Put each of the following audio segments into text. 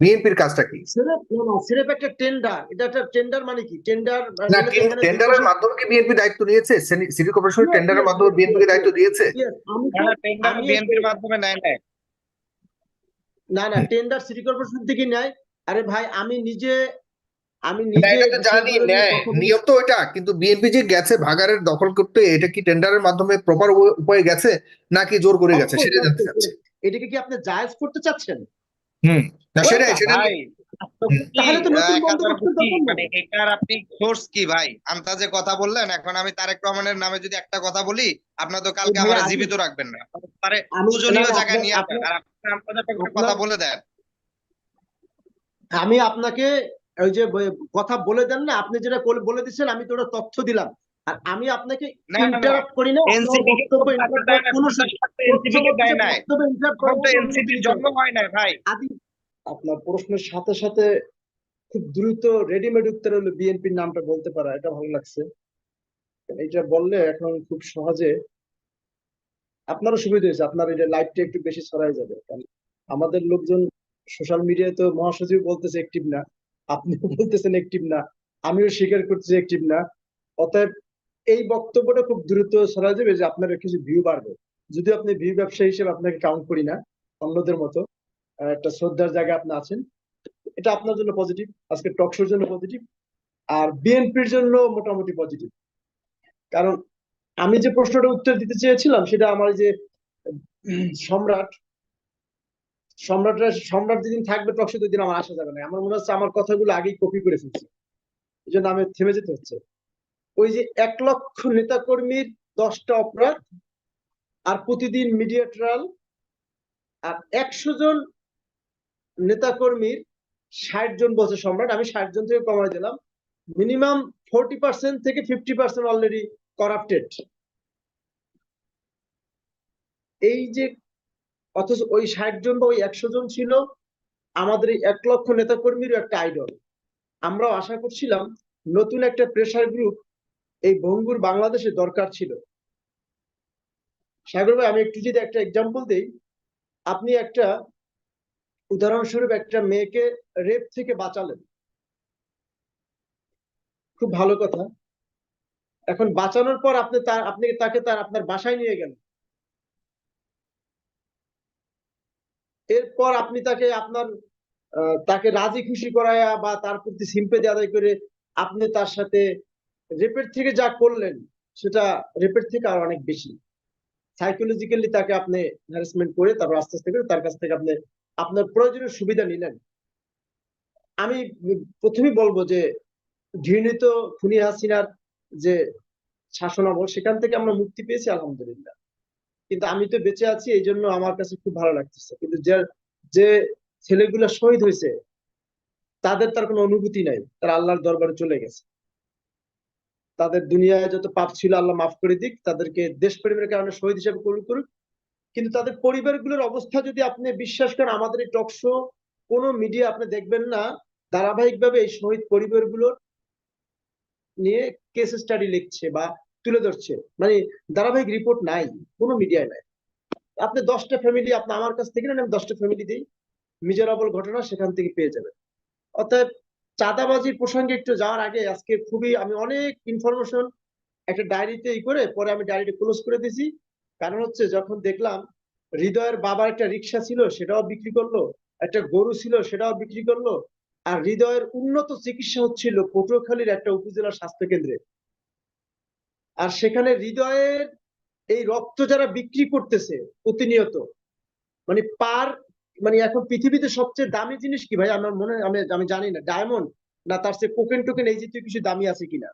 বিএনপির কাজটা কি? সিরেপ না, না, একটা টেন্ডার এটা একটা টেন্ডার মানে কি? টেন্ডার না টেন্ডারের মাধ্যমে কি বিএনপি দায়িত্ব নিয়েছে? সিটি- কর্পোরেশনের টেন্ডারের মাধ্যমে বিএনপি yes, দায়িত্ব দিয়েছে? হ্যাঁ বিএনপির মাধ্যমে নেয় নেয় না না টেন্ডার সিটি কর্পোরেশন থেকে নেয়। আরে ভাই আমি নিজে আমি না, নিজে এটা তো জানি নিয়ে। নিয়ম তো ওইটা কিন্তু বিএনপি যে গেছে ভাগাড়ের দখল করতে এটা কি টেন্ডারের মাধ্যমে প্রপার উপায়ে গেছে নাকি জোর করে গেছে? সেটা জানতে চাচ্ছি। এটাকে কি আপনি জায়েজ করতে চাচ্ছেন? হুম। সেটাই এটার আপনি সোর্স কি ভাই? আন্তাজে কথা বললেন এখন আমি তারেক রহমানের নামে যদি একটা কথা বলি আপনার তো কালকে আমার জীবিত রাখবেন না। তারে প্রয়োজনীয় জায়গায় নিয়ে আসবেন। আর আপনি কথা বলে দেন। আমি আপনাকে ওই যে কথা বলে দেন না আপনি যেটা বলে- বলে দিচ্ছেন আমি তো ওটা তথ্য দিলাম। আর আমি আপনাকে না, না, না। ইন্টারাপ্ট করি না আপনার এনসিপি বক্তব্য কোনো না, এনসিপি কে দেয় এনসিপির কিছু জন্ম হয় নাই ভাই। আদি আপনার প্রশ্নের সাথে সাথে খুব দ্রুত রেডিমেড উত্তর হলো বিএনপির নামটা বলতে পারা এটা ভালো লাগছে। এটা বললে এখন খুব সহজে আপনারও সুবিধা হয়েছে আপনার এই যে লাইভটা একটু বেশি ছড়াই যাবে। কারণ আমাদের লোকজন সোশ্যাল মিডিয়ায় তো মহাসচিব বলতেছে অ্যাক্টিভ না আপনিও বলতেছেন অ্যাক্টিভ না আমিও স্বীকার করতেছি অ্যাক্টিভ না। অতএব এই বক্তব্যটা খুব দ্রুত ছড়া যাবে যে আপনার কিছু ভিউ বাড়বে যদি আপনি ভিউ ব্যবসায়ী হিসেবে আপনাকে কাউন্ট করি না, অন্যদের মতো একটা শ্রদ্ধার জায়গায় আপনি আছেন, এটা আপনার জন্য পজিটিভ আজকে টকশোর জন্য পজিটিভ আর বিএনপির জন্য মোটামুটি পজিটিভ কারণ আমি যে প্রশ্নটা উত্তর দিতে চেয়েছিলাম, সেটা আমার যে সম্রাট, সম্রাটরা, সম্রাট যেদিন থাকবে টকশো দিন আমার আসা যাবে না। আমার মনে হচ্ছে আমার কথাগুলো আগেই কপি করে ফেলছে। এই জন্য আমি থেমে যেতে হচ্ছে। ওই যে এক লক্ষ নেতা কর্মীর দশটা অপরাধ আর প্রতিদিন মিডিয়া ট্রায়াল আর একশো জন নেতাকর্মীর ষাট জন বলছে সম্রাট, আমি ষাট জন থেকে কমাই দিলাম। মিনিমাম ফোরটি পার্সেন্ট থেকে ফিফটি পার্সেন্ট অলরেডি করাপ্টেড এই যে অথচ ওই ষাট জন বা ওই একশো জন ছিল আমাদের এই এক লক্ষ নেতাকর্মীরও একটা আইডল আমরাও আশা করছিলাম নতুন একটা প্রেসার গ্রুপ এই ভঙ্গুর বাংলাদেশে দরকার ছিল। সাগর ভাই, আমি একটু যদি একটা এক্সাম্পল দিই। আপনি একটা, উদাহরণস্বরূপ একটা মেয়েকে রেপ থেকে বাঁচালেন। খুব ভালো কথা। এখন বাঁচানোর পর আপনি তার, আপনি তাকে তার, আপনার বাসায় নিয়ে গেলেন। এরপর আপনি তাকে আপনার তাকে রাজি খুশি করায়া বা তার প্রতি সিম্পেদি আদায় করে আপনি তার সাথে রেপের থেকে যা করলেন, সেটা রেপের থেকে আর অনেক বেশি। সাইকোলজিক্যালি তাকে আপনি হ্যারাসমেন্ট করে তারপর আস্তে আস্তে করে তার কাছ থেকে আপনি, আপনার প্রয়োজনীয় সুবিধা নিলেন। আমি প্রথমেই বলব যে, ঘৃণিত খুনি হাসিনার যে শাসনামল, সেখান থেকে আমরা মুক্তি পেয়েছি, আলহামদুলিল্লাহ। কিন্তু আমি তো বেঁচে আছি, এই জন্য আমার কাছে খুব ভালো লাগতেছে। কিন্তু যে যে ছেলেগুলো শহীদ হয়েছে, তাদের তার কোনো অনুভূতি নাই। তারা আল্লাহর দরবারে চলে গেছে। তাদের দুনিয়ায় যত পাপ ছিল আল্লাহ মাফ করে দিক, তাদেরকে দেশপ্রেমের কারণে শহীদ হিসেবে কবুল করুক। কিন্তু তাদের পরিবারগুলোর অবস্থা যদি আপনি বিশ্বাস করেন, আমাদের এই টকশো কোনো মিডিয়া আপনি দেখবেন না, ধারাবাহিকভাবে এই শহীদ পরিবারগুলোর নিয়ে কেস স্টাডি লিখছে বা তুলে ধরছে। মানে ধারাবাহিক রিপোর্ট নাই, কোনো মিডিয়ায় নাই। আপনি দশটা ফ্যামিলি আপনি আমার কাছ থেকে নেন, আমি দশটা ফ্যামিলি দিই। মিজারাবল ঘটনা সেখান থেকে পেয়ে যাবেন। অর্থাৎ চাঁদাবাজির প্রসঙ্গে একটু যাওয়ার আগে আজকে খুবই আমি অনেক ইনফরমেশন একটা ডায়েরিতে ই করে পরে আমি ডায়েরিটা ক্লোজ করে দিয়েছি। কারণ হচ্ছে যখন দেখলাম হৃদয়ের বাবার একটা রিক্সা ছিল সেটাও বিক্রি করল, একটা গরু ছিল সেটাও বিক্রি করল, আর হৃদয়ের উন্নত চিকিৎসা হচ্ছিল পটুয়াখালীর একটা উপজেলা স্বাস্থ্য কেন্দ্রে। আর সেখানে হৃদয়ের এই রক্ত যারা বিক্রি করতেছে প্রতিনিয়ত মানে পার মানে এখন পৃথিবীতে সবচেয়ে দামি জিনিস কি ভাই? আমার মনে, আমি আমি জানি না। ডায়মন্ড না তার চেয়ে কোকেন টোকেন এই জাতীয় কিছু দামি আছে কিনা?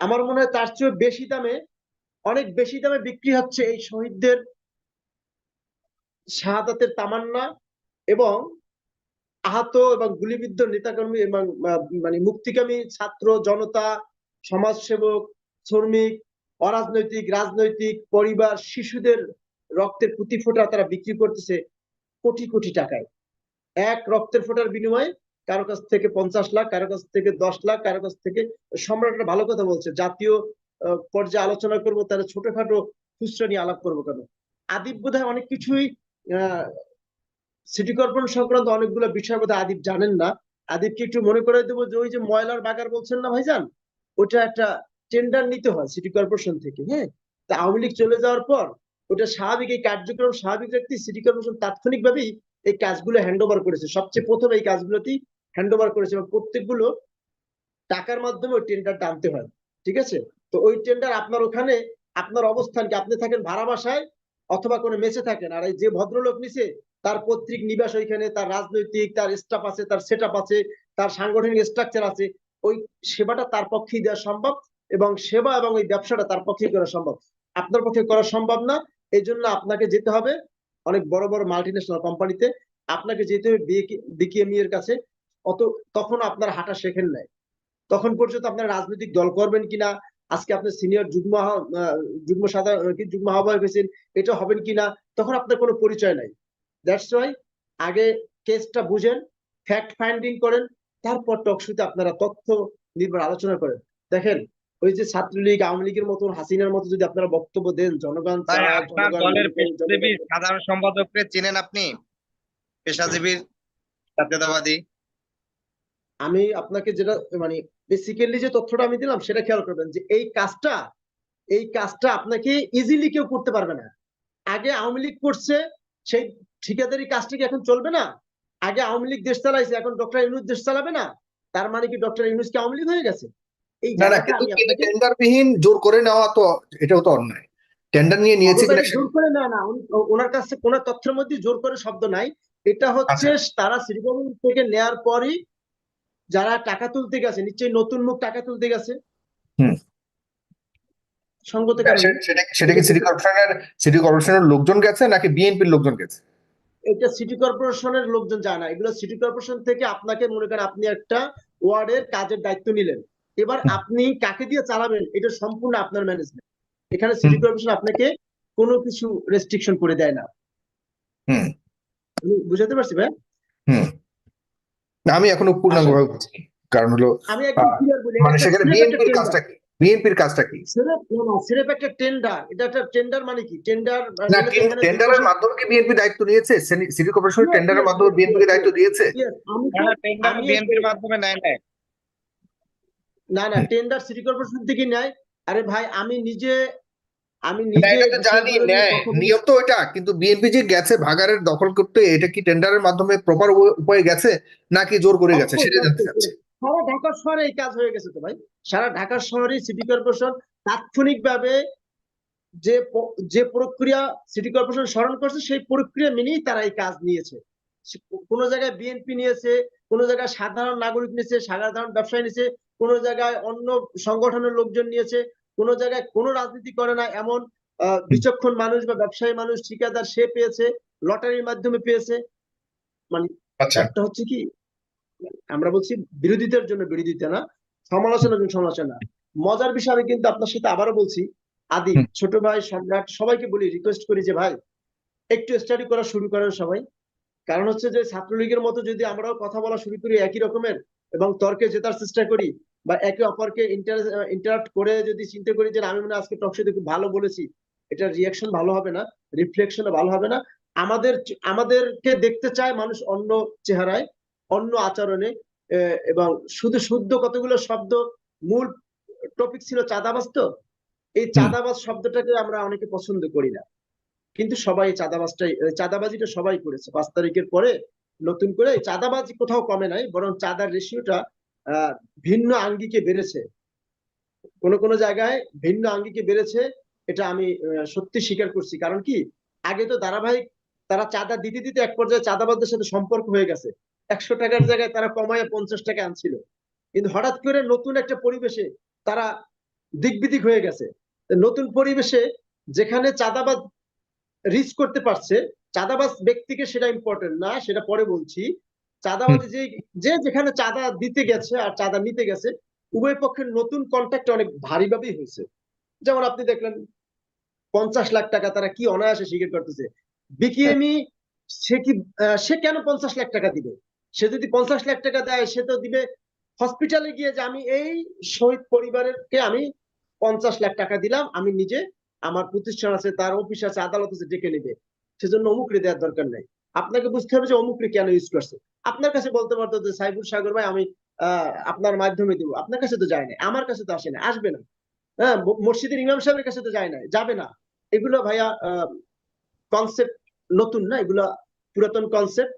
আমার মনে হয় তার চেয়ে বেশি দামে, অনেক বেশি দামে বিক্রি হচ্ছে এই শহীদদের শাহাদাতের তামান্না এবং আহত এবং গুলিবিদ্ধ নেতাকর্মী এবং মানে মুক্তিকামী ছাত্র, জনতা, সমাজসেবক, শ্রমিক, অরাজনৈতিক, রাজনৈতিক পরিবার, শিশুদের রক্তের প্রতি ফোঁটা তারা বিক্রি করতেছে। কোটি কোটি টাকায়। এক রক্তের ফোঁটার বিনিময়ে কারও কাছ থেকে পঞ্চাশ লাখ, কারও কাছ থেকে দশ লাখ, কারও কাছ থেকে সম্রাটরা ভালো কথা বলছে, জাতীয় পর্যায়ে আলোচনা করব, তাহলে ছোটখাটো খুচরা নিয়ে আলাপ করব কেন? আদিব বোধহয় অনেক কিছুই সিটি কর্পোরেশন সংক্রান্ত অনেকগুলো বিষয় বোধহয় আদিব জানেন না। আদিবকে একটু মনে করে দেবো যে ওই যে ময়লার বাগার বলছেন না ভাইজান? ওটা একটা টেন্ডার নিতে হয় সিটি কর্পোরেশন থেকে হ্যাঁ? তা আওয়ামী লীগ চলে যাওয়ার পর ওটা স্বাভাবিক, এই কার্যক্রম স্বাভাবিক রাখতে সিটি কর্পোরেশন তাৎক্ষণিকভাবেই এই কাজগুলো হ্যান্ড ওভার করেছে। সবচেয়ে প্রথম এই কাজগুলোতেই হ্যান্ড ওভার করেছে এবং প্রত্যেকগুলো টাকার মাধ্যমে ওই টেন্ডারটা আনতে হয়। ঠিক আছে? তো ওই টেন্ডার আপনার ওখানে, আপনার অবস্থান কি? আপনি থাকেন ভাড়া বাসায় অথবা কোনো মেসে থাকেন? আর এই যে ভদ্রলোক নিছে, তার পৈতৃক নিবাস ওইখানে, তার রাজনৈতিক, তার স্টাফ আছে, তার সেটআপ আছে, তার সাংগঠনিক স্ট্রাকচার আছে, ওই সেবাটা তার পক্ষেই দেওয়া সম্ভব এবং সেবা এবং ওই ব্যবসাটা তার পক্ষেই করা সম্ভব। আপনার পক্ষে করা সম্ভব না এই জন্য আপনাকে যেতে হবে অনেক বড় বড় মাল্টি ন্যাশনাল কোম্পানিতে আপনাকে যেতে হবে বিকেএমই এর কাছে। অত, তখন আপনার হাঁটা শেখেন নাই। তখন পর্যন্ত আপনার রাজনৈতিক দল করবেন কিনা? আজকে আপনি সিনিয়র যুগ্ম যুগ্ম সাধারণ, কি যুগ্ম আহ্বায়ক হয়েছেন, এটা হবেন কিনা? তখন আপনার কোনো পরিচয় নাই। দ্যাটস ওয়াই আগে কেসটা বুঝেন ফ্যাক্ট ফাইন্ডিং করেন, তারপর টকশুতে আপনারা তথ্য নির্ভর আলোচনা করেন। দেখেন ওই যে ছাত্রলীগ আওয়ামী লীগের মতন হাসিনার মতো যদি আপনারা বক্তব্য দেন জনগণ দলের সাধারণ সম্পাদককে চিনেন আপনি? পেশাজীবীর জাতীয়তাবাদী? আমি আপনাকে যেটা মানে বেসিক্যালি যে তথ্যটা আমি দিলাম সেটা খেয়াল করবেন যে এই কাজটা এই কাজটা আপনাকে ইজিলি কেউ করতে পারবে না। আগে আওয়ামী লীগ করছে সেই ঠিকাদারি কাজটা কি এখন চলবে না? আগে আওয়ামী লীগ দেশ চালাইছে এখন ডক্টর ইউনুস দেশ চালাবে না? তার মানে কি ডক্টর ইউনুস কি আওয়ামী লীগ হয়ে গেছে? না না কিন্তু আমি আপনাকে টেন্ডারবিহীন জোর করে নেওয়া তো এটাও তো অন্যায়। টেন্ডার নিয়ে নিয়েছে কিনা জোর করে না না ওনার কাছে কোন তথ্যের মধ্যে জোর করে শব্দ নাই। এটা হচ্ছে তারা সিটি কর্পোরেশন থেকে নেয়ার পরই যারা টাকা তুলতে গেছে নিশ্চয়ই নতুন মুখ টাকা তুলতে গেছে। হুম। সঙ্গত সেটা সেটা কি সিটি কর্পোরেশনের সিটি কর্পোরেশনের লোকজন গেছে নাকি বিএনপির লোকজন গেছে? এটা সিটি কর্পোরেশনের লোকজন যায় না। এগুলো সিটি কর্পোরেশন থেকে আপনাকে মনে করেন আপনি একটা ওয়ার্ডের কাজের দায়িত্ব নিলেন। এবার আপনি কাকে দিয়ে চালাবেন এটা সম্পূর্ণ আপনার ম্যানেজমেন্ট এখানে সিটি কর্পোরেশন আপনাকে কোনো কিছু রেস্ট্রিকশন করে দেয় না। হুম। বুঝাতে পারছি ভাই? হুম। না, আমি এখনও পূর্ণাঙ্গভাবে বুঝিনি কারণ হলো আমি একদম ক্লিয়ার বলি মানে সেখানে একটা বিএনপির কাজটা কি? বিএনপির কাজটা কি? একটা টেন্ডার এটা একটা টেন্ডার মানে কি? টেন্ডার না টেন্ডারের মাধ্যমে কি বিএনপি দায়িত্ব নিয়েছে? সিটি- কর্পোরেশনের টেন্ডারের মাধ্যমে বিএনপি দায়িত্ব দিয়েছে? আমি হ্যাঁ টেন্ডার বিএনপির মাধ্যমে নেয় নাই। না না টেন্ডার সিটি কর্পোরেশন থেকে নেয়। আরে ভাই আমি নিজে আমি নিজে এটা জানি। নিয়ম তো ওইটা কিন্তু বিএনপি যে গেছে ভাগাড়ের দখল করতে এটা কি টেন্ডারের মাধ্যমে প্রপার উপায়ে গেছে নাকি জোর করে গেছে? সেটা জানতে চাচ্ছি। সারা ঢাকা শহরে এই কাজ হয়ে গেছে তো ভাই। সারা ঢাকা শহরে সিটি কর্পোরেশন তাৎক্ষণিকভাবে যে যে প্রক্রিয়া সিটি কর্পোরেশন স্মরণ করছে সেই প্রক্রিয়া মেনেই তারা এই কাজ নিয়েছে। কোন জায়গায় বিএনপি নিয়েছে কোন জায়গায় সাধারণ নাগরিক নিয়েছে সাধারণ ব্যবসায়ী নিয়েছে কোনো জায়গায় অন্য সংগঠনের লোকজন নিয়েছে কোনো জায়গায় কোনো রাজনীতি করে না এমন বিচক্ষণ মানুষ বা ব্যবসায়ী মানুষ ঠিকাদার সে পেয়েছে লটারির মাধ্যমে পেয়েছে। আচ্ছা। একটা হচ্ছে কি আমরা বলছি বিরোধিতার জন্য বিরোধিতা না সমালোচনার জন্য সমালোচনা। মজার বিষয় আমি কিন্তু আপনার সাথে আবারও বলছি আদি ছোট ভাই সম্রাট সবাইকে বলি রিকোয়েস্ট করি যে ভাই একটু স্টাডি করা শুরু করেন সবাই। কারণ হচ্ছে যে ছাত্রলীগের মতো যদি আমরাও কথা বলা শুরু করি একই রকমের এবং তর্কে জেতার চেষ্টা করি বা একে অপরকে ইন্টারাক্ট করে যদি চিন্তা করি যে আমি মনে আজকে টকশোতে খুব ভালো বলেছি এটা রিয়াকশন ভালো হবে না রিফ্লেকশনও ভালো হবে না। আমাদের আমাদেরকে দেখতে চায় মানুষ অন্য চেহারায় অন্য আচরণে এবং শুধু শুদ্ধ কতগুলো শব্দ মূল টপিক ছিল চাঁদাবাজ তো? এই চাঁদাবাজ শব্দটাকে আমরা অনেকে পছন্দ করি না। কিন্তু সবাই চাঁদাবাজটাই চাঁদাবাজিটা সবাই করেছে। পাঁচ তারিখের পরে নতুন করে এই চাঁদাবাজি কোথাও কমে নাই বরং চাঁদার রেশিওটা ভিন্ন আঙ্গিকে বেড়েছে। কোন কোন জায়গায় ভিন্ন আঙ্গিকে বেড়েছে এটা আমি সত্যি স্বীকার করছি। কারণ কি? আগে তো ধারাবাহিক তারা চাঁদা দিতে দিতে এক পর্যায়ে চাঁদাবাজদের সাথে সম্পর্ক হয়ে গেছে। একশো টাকার জায়গায় তারা কমায় পঞ্চাশ টাকা আনছিল। কিন্তু হঠাৎ করে নতুন একটা পরিবেশে তারা দিকবিদিক হয়ে গেছে। নতুন পরিবেশে যেখানে চাঁদাবাজ রিচ করতে পারছে চাঁদাবাজ ব্যক্তিকে সেটা ইম্পর্টেন্ট না সেটা পরে বলছি। চাঁদাবাজি যে যে যেখানে চাঁদা দিতে গেছে আর চাঁদা নিতে গেছে উভয় পক্ষের নতুন কন্ট্যাক্ট অনেক ভারীভাবেই হয়েছে। যেমন আপনি দেখলেন পঞ্চাশ লাখ টাকা তারা কি অনায়াসে স্বীকার করতেছে। বিকিএমই সে কি সে কেন পঞ্চাশ লাখ টাকা দিবে? সে যদি পঞ্চাশ লাখ টাকা দেয় সে তো দিবে হসপিটালে গিয়ে যে আমি এই শহীদ পরিবারেরকে আমি পঞ্চাশ লাখ টাকা দিলাম আমি নিজে আমার প্রতিষ্ঠান আছে তার অফিস আছে আদালত আছে ডেকে নেবে। সেজন্য অমুক রে দেওয়ার দরকার নেই। আপনাকে বুঝতে হবে যে অমুকরে কেন ইউজ করছে। আপনার কাছে বলতে পারতো যে সাইবুল সাগর ভাই, আমি আপনার মাধ্যমে দিব। আপনার কাছে তো যায় না আমার কাছে তো আসে না আসবে না। হ্যাঁ মসজিদের ইমাম সাহেবের কাছে তো যায় না যাবে না। এগুলো ভাইয়া কনসেপ্ট নতুন না, এগুলো পুরাতন কনসেপ্ট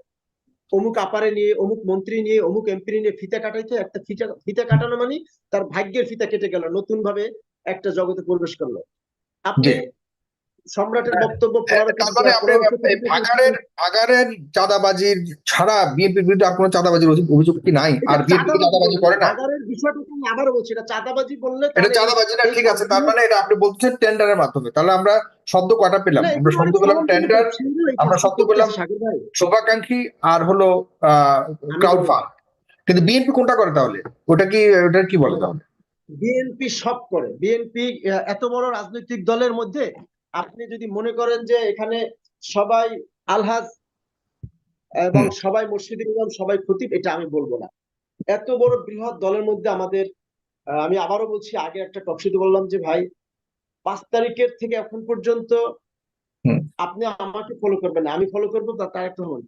অমুক আপারে নিয়ে, অমুক মন্ত্রী নিয়ে, অমুক এমপি নিয়ে ফিতা কাটাইতে, একটা ফিতা ফিতা কাটানো মানে তার ভাগ্যের ফিতা কেটে গেল নতুন ভাবে একটা জগতে প্রবেশ করল। আপনি। সম্রাটের বক্তব্য পড়ার তার মানে ভাগাড়ের ভাগাড়ের চাঁদাবাজির ছাড়া বিএনপির বিরুদ্ধে আর কোনো চাঁদাবাজির অভিযোগ কি নাই? আর বিএনপি চাঁদাবাজি করে না? ভাগাড়ের বিষয়টা আমি আবারও বলছি এটা চাঁদাবাজি বললে এটা চাঁদাবাজি না ঠিক আছে তার মানে এটা আপনি বলছেন টেন্ডারের মাধ্যমে। তাহলে আমরা শব্দ কটা পেলাম? আমরা শব্দ পেলাম টেন্ডার আমরা শব্দ পেলাম। শুভাকাঙ্ক্ষী আর হলো আহ ক্রাউড ফান্ড কিন্তু বিএনপি কোনটা করে তাহলে? ওটা কি ওটা কি বলে তাহলে? বিএনপি সব করে। বিএনপি এত বড় রাজনৈতিক দলের মধ্যে আপনি যদি মনে করেন যে এখানে সবাই আলহাজ এবং সবাই মসজিদের ইমাম সবাই খতিব এটা আমি বলব না। এত বড় বৃহৎ দলের মধ্যে আমাদের আমি আবারও বলছি আগে একটা টকশিতে বললাম যে ভাই পাঁচ তারিখের থেকে এখন পর্যন্ত আপনি আমাকে ফলো করবেন না। আমি ফলো করব তারেক রহমান।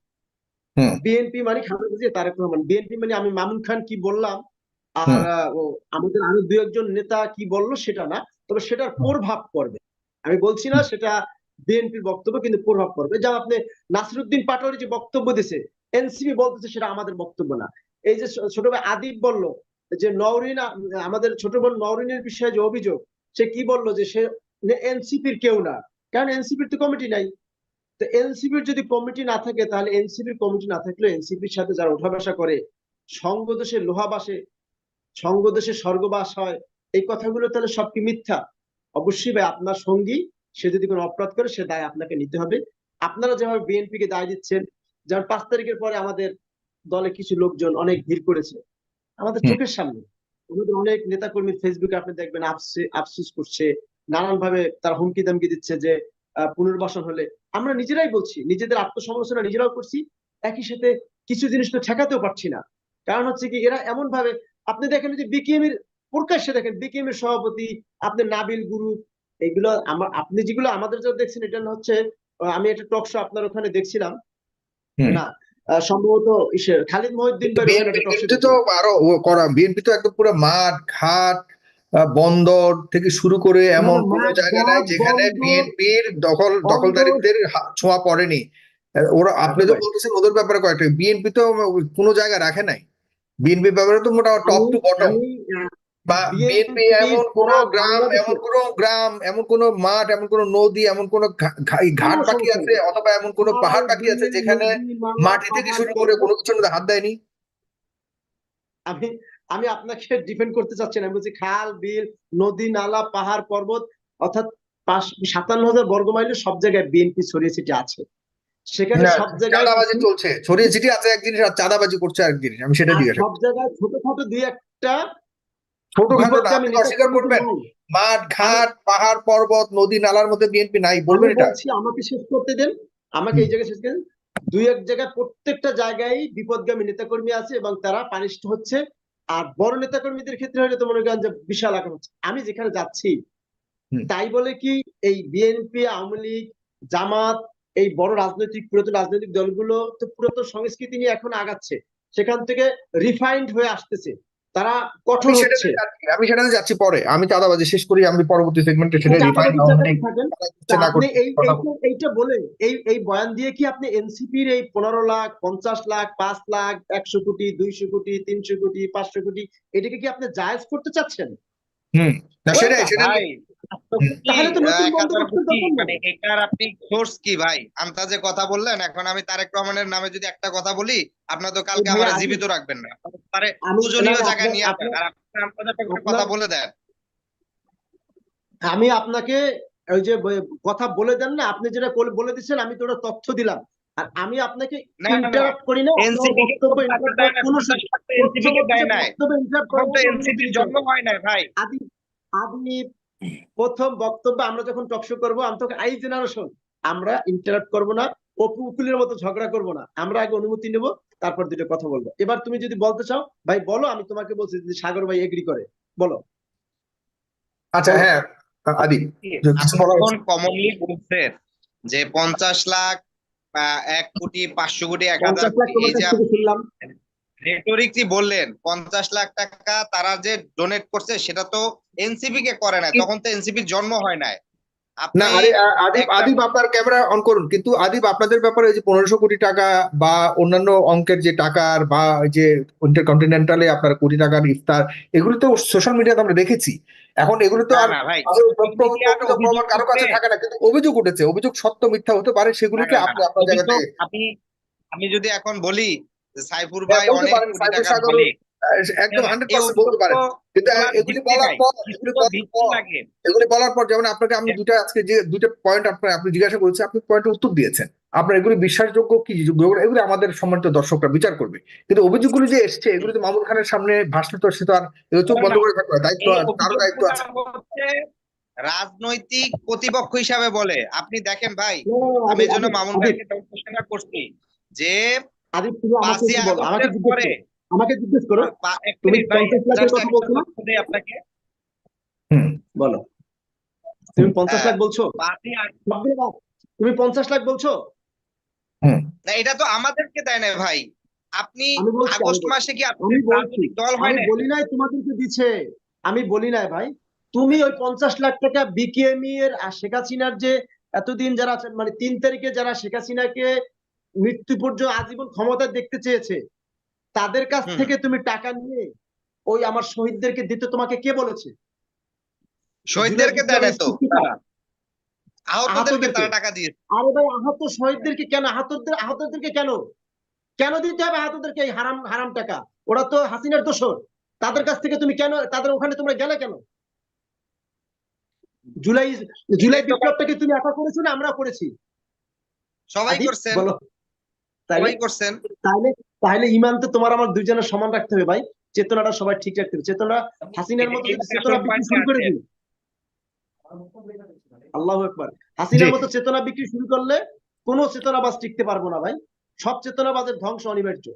হুম। বিএনপি মানে খালেদা জিয়া তারেক রহমান। বিএনপি মানে আমি মামুন খান কি বললাম আর আমাদের আরও দু একজন নেতা কি বলল সেটা না তবে সেটার প্রভাব পড়বে। আমি বলছি না সেটা বিএনপির বক্তব্য, কিন্তু প্রভাব পড়বে। যেমন আপনি নাসিরুদ্দিন পাটোয়ারি যে বক্তব্য দিছে এনসিপি বলতেছে সেটা আমাদের বক্তব্য না। এই যে ছোট ভাই আদিব বলল যে নওরিন আমাদের ছোট বোন নওরিনের বিষয়ে যে অভিযোগ, সে কি বলল যে সে এনসিপির কেউ না? কারণ এনসিপির তো কমিটি নাই। তো এনসিপির যদি কমিটি না থাকে, তাহলে এনসিপির কমিটি না থাকলে এনসিপির সাথে যারা ওঠা বসা করে লোহা বাসে সঙ্গদোষে স্বর্গবাস হয়, এই কথাগুলো তাহলে সব কি মিথ্যা? অবশ্যই ভাই আপনার সঙ্গী সে যদি কোনো অপরাধ করে সে দায় আপনাকে নিতে হবে। আপনারা যেভাবে বিএনপি কে দায় দিচ্ছেন যেমন পাঁচ তারিখের পরে আমাদের দলে কিছু লোকজন অনেক ভিড় করেছে। আমাদের চোখের সামনে। আমাদের অনেক নেতাকর্মী ফেসবুকে আপনি দেখবেন আফসে আফসোস করছে নানান ভাবে তার হুমকি দামকি দিচ্ছে যে পুনর্বাসন হলে। আমরা নিজেরাই বলছি নিজেদের আত্মসমালোচনা নিজেরাও করছি। একই সাথে কিছু জিনিস তো ঠেকাতেও পারছি না। কারণ হচ্ছে কি এরা এমন ভাবে আপনি দেখেন যে বিকেএম এর প্রকাশ্যে দেখেন বিকেএম এর সভাপতি আপনি নাবিল গুরু এগুলো আমার আপনি যেগুলো আমাদের যা দেখছেন এটা হচ্ছে আমি একটা টক শো আপনার ওখানে দেখছিলাম। না সম্ভবত খালিদ মহিউদ্দিন তো আরও করা বিএনপি তো একদম পুরো মাঠ ঘাট বন্দর থেকে শুরু করে এমন কোনো জায়গা নাই যেখানে বিএনপির দখল। দখলদারিত্বের ছোঁয়া পড়েনি। ওরা আপনি তো। বলতেছেন ওদের ব্যাপারে কয়েকটা বিএনপি তো কোনো জায়গা রাখে নাই। বিএনপির ব্যাপারে তো মোটামুটি টপ টু বটম বা বিএনপি এমন কোন গ্রাম এমন কোন গ্রাম এমন কোন মাঠ এমন কোন নদী এমন কোন ঘাট বাকি আছে অথবা এমন কোন পাহাড় বাকি আছে যেখানে মাটি থেকে শুরু করে কোনো কিছুর মধ্যে হাত দেয়নি? আমি আমি আপনাকে ডিফেন্ড করতে চাচ্ছি না। আমি বলছি খাল বিল নদী নালা পাহাড় পর্বত অর্থাৎ সাতান্ন হাজার বর্গ মাইলে সব জায়গায় বিএনপি ছড়িয়ে ছিটে আছে। সেখানে সব জায়গায় চাঁদাবাজি চলছে। ছড়িয়ে ছিটিয়ে আছে এক জিনিস আর চাঁদাবাজি করছে আরেক জিনিস আমি সেটা জিজ্ঞাসা সব জায়গায় ছোটখাটো দুই একটা অস্বীকার করবেন। মাঠ ঘাট পাহাড় পর্বত নদী নালার মধ্যে বিএনপি নাই বলবেন এটা? আমাকে শেষ করতে দেন। আমাকে এই জায়গায় শেষ করে দুই এক জায়গায় প্রত্যেকটা জায়গায় বিপদগামী নেতাকর্মী আছে এবং তারা পানিষ্ঠ হচ্ছে। আর বড় নেতাকর্মীদের ক্ষেত্রে হলে তো মনে করেন যে বিশাল আকার হচ্ছে। আমি যেখানে যাচ্ছি তাই বলে কি এই বিএনপি আওয়ামী লীগ জামাত এই বড় রাজনৈতিক পুরাতন রাজনৈতিক দলগুলো তো পুরাতন সংস্কৃতি নিয়ে এখন আগাচ্ছে। সেখান থেকে রিফাইন্ড হয়ে আসতেছে। তারা কঠোর হচ্ছে। আমি সেটাতে যাচ্ছি পরে। আমি চাঁদাবাজি শেষ করি আমি পরবর্তী সেগমেন্টে সেটা রিফাইন এইটা বলে এই এই বয়ান দিয়ে কি আপনি এনসিপির এই পনেরো লাখ পঞ্চাশ লাখ পাঁচ লাখ একশো কোটি দুইশো কোটি তিনশো কোটি পাঁচশো কোটি এটাকে কি আপনি জায়েজ করতে চাচ্ছেন? হুম। না সেটাই সেটাই। মানে নেই। এটার আপনি সোর্স কি ভাই? আন্তাজে কথা বললেন এখন আমি তারেক রহমানের নামে যদি একটা কথা বলি আপনার তো কালকে আমার জীবিত রাখবেন না। তারে পূজনীয় না, না, জায়গায় নিয়ে আসবেন। আর আপনি আন্তাজে কথা বলে দেন। আমি আপনাকে ওই যে কথা বলে দেন না আপনি যেটা বলে- বলে দিচ্ছেন আমি তো ওটা তথ্য দিলাম। আর আমি আপনাকে না, না, না। ইন্টারাপ্ট করি না না, কোনো NCP কে দেয় নাই। তখন এনসিপির জন্ম হয় নাই ভাই। আদি আদি প্রথম বক্তব্য আমরা যখন টকশো করব আমি তোকে আই জেনারেশন। আমরা ইন্টারাপ্ট করব না অপু উকিলের মতো ঝগড়া করব না। আমরা আগে অনুমতি নেব তারপর দুটো কথা বলব। এবার তুমি যদি বলতে চাও ভাই বলো আমি তোমাকে বলছি যদি সাগর ভাই এগ্রি করে। বলো। আচ্ছা হ্যাঁ আদি কমনলি বলছেন যে পঞ্চাশ লাখ এক কোটি পাঁচশো কোটি এক হাজার এই যে রেটরিকটি বললেন পঞ্চাশ লাখ টাকা তারা যে ডোনেট করছে সেটা তো এনসিপি কে করে নাই তখন তো এনসিপির জন্ম হয় নাই। না আপনি আরে আদিব আদিব আপনার ক্যামেরা অন করুন কিন্তু আদিব আপনাদের ব্যাপারে যে পনেরোশো কোটি টাকা বা অন্যান্য অঙ্কের যে টাকার বা ওই যে ইন্টারকন্টিনেন্টালে আপনার কোটি টাকার ইফতার এগুলো তো সোশ্যাল মিডিয়াতে আমরা দেখেছি। এখন এগুলো তো আর প্রমাণ কারও কাছে অভিযোগ থাকে না কিন্তু অভিযোগ উঠেছে অভিযোগ সত্য মিথ্যা হতে পারে সেগুলোকে আপনি আপনার জায়গাতে আমি আমি যদি এখন বলি সাইফুর হ্যাঁ, ভাই অনেক একদম হান্ড্রেড পার্সেন্ট বলতে পারেন। কিন্তু এগুলি ভিত্তি বলার পর এগুলি বলার পর এগুলি বলার পর যেমন আপনাকে আমি দুইটা আজকে যে দুইটা পয়েন্ট আপনার আপনি জিজ্ঞাসা করেছেন আপনি পয়েন্টের উত্তর দিয়েছেন। আপনার এগুলি বিশ্বাসযোগ্য কি যোগ্য? এগুলি আমাদের সম্মানিত দর্শকরা বিচার করবে। কিন্তু অভিযোগগুলি যে এসছে এগুলি তো মামুন খানের সামনে ভাসলে তো সে তো আর চোখ বন্ধ করে থাকবে দায়িত্ব কারও দায়িত্ব আছে। রাজনৈতিক প্রতিপক্ষ হিসাবে বলে। আপনি দেখেন ভাই আমি মামুন ভাইকে করছি যে আমাকে আমাকে জিজ্ঞেস করো, তুমি 50 লাখের কথা বলছো না? আপনাকে। হুম। বলো। তুমি পঞ্চাশ। লাখ বলছো। তুমি পঞ্চাশ লাখ বলছো? না এটা তো আমাদেরকে দেয় না ভাই। আপনি আগস্ট মাসে কি রাজনৈতিক দল হয় না? বলি নাই তোমাদেরকে দিচ্ছে আমি বলি নাই ভাই। তুমি ওই পঞ্চাশ লাখ টাকা বিকেএমই এর আর শেখ হাসিনার যে এতদিন যারা মানে তিন তারিখে যারা শেখ হাসিনাকে মৃত্যু পর্যন্ত আজীবন ক্ষমতা দেখতে চেয়েছে তাদের কাছ থেকে তুমি টাকা নিয়ে ওই আমার শহীদদেরকে দিতে তোমাকে কে বলেছে? শহীদদেরকে দেয় তো। আহতদেরকে। তারা টাকা দিয়েছে। আরে ভাই আহত শহীদদেরকে কেন? আহতদের আহতদেরকে কেন? কেন দিতে হবে আহতদেরকে এই হারাম হারাম টাকা? ওরা তো হাসিনার দোষর। তাদের কাছ থেকে তুমি কেন তাদের ওখানে তোমরা গেলে কেন? জুলাই জুলাই বিপ্লবটাকে তুমি একা করেছ না আমরা করেছি? সবাই আদিব, করছেন। তাহলে তাহলে ইমান তো তোমার আমার দুইজনের সমান রাখতে হবে ভাই। চেতনাটা সবাই ঠিক রাখতে হবে। চেতনা হাসিনার মতো চেতনা বিক্রি শুরু করে দিন আল্লাহ একবার হাসিনার মতো চেতনা বিক্রি শুরু করলে কোনো চেতনাবাজ টিকতে পারব না ভাই। সব চেতনাবাদের ধ্বংস অনিবার্য।